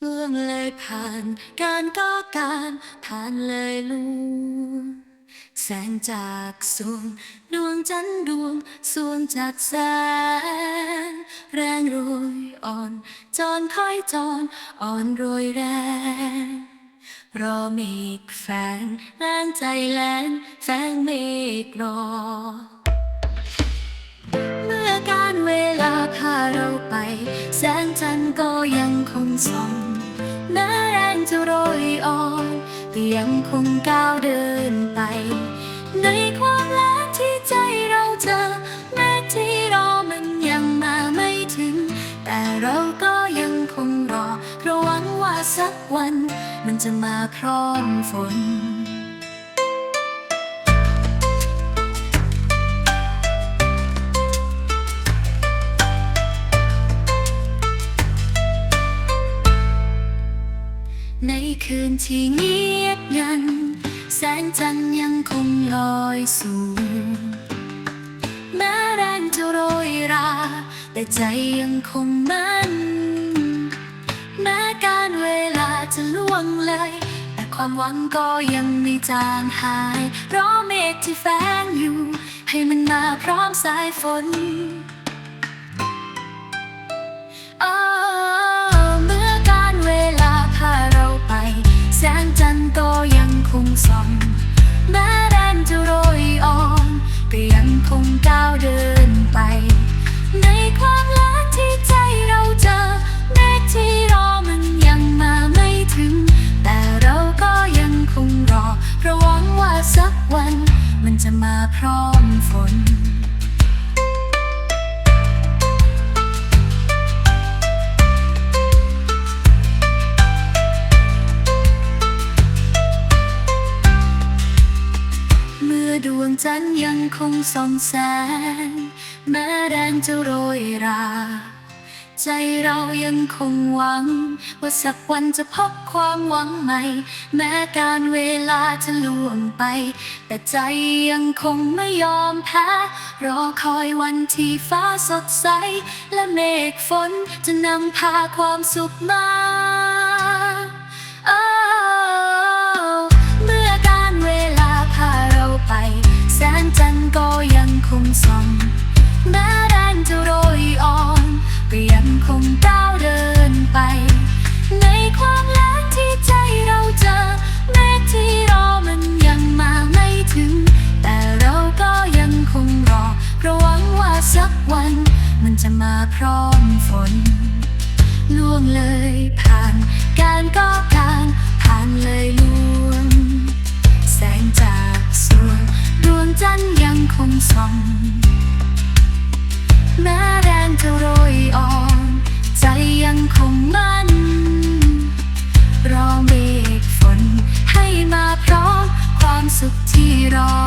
เมื่องเลยผ่านการก็การผ่านเลยลูกแสงจากสวงดวงจันทร์ดวงสวงจากแสง แรงโรยอ่อนจอนค่อยจอนอ่อนโรยแรง รอเมฆแฝงแรงใจแลนแฝงเมฆรอ เมื่อการเวลาพาเราไป แสงจันทร์ก็ยังคงส่อง แม้แรงจะโรยอ่อนแต่ยังคงก้าวเดินไป ในความลับที่ใจเราเจอแม้ที่รอมันยังมาไม่ถึง แต่เราก็ยังคงรอเพราะหวังว่าสักวัน มันจะมาครอมฝน คืนที่เงียบงัน แสงจันทร์ยังคงลอยสูง แม้แรงจะโรยรา แต่ใจยังคงมั่น แม้การเวลาจะล่วงเลย แต่ความหวังก็ยังไม่จางหายเพราะเมฆที่แฝงอยู่ ให้มันมาพร้อมสายฝน ดวงจันยังคงส่องแสง แม้แรงจะโรยรา ใจเรายังคงหวัง ว่าสักวันจะพบความหวังใหม่ แม้การเวลาจะล่วงไป แต่ใจยังคงไม่ยอมแพ้ รอคอยวันที่ฟ้าสดใส และเมฆฝนจะนำพาความสุขมา สักวัน มันจะมาพร้อมฝน ล่วงเลยผ่าน การก็การผ่านเลยล่วง แสงจากสวงดวงจันทร์ยังคงส่องแม้แรงจะโรยอ่อนใจยังคงมั่น รอเมฆฝนให้มาพร้อมความสุขที่รอ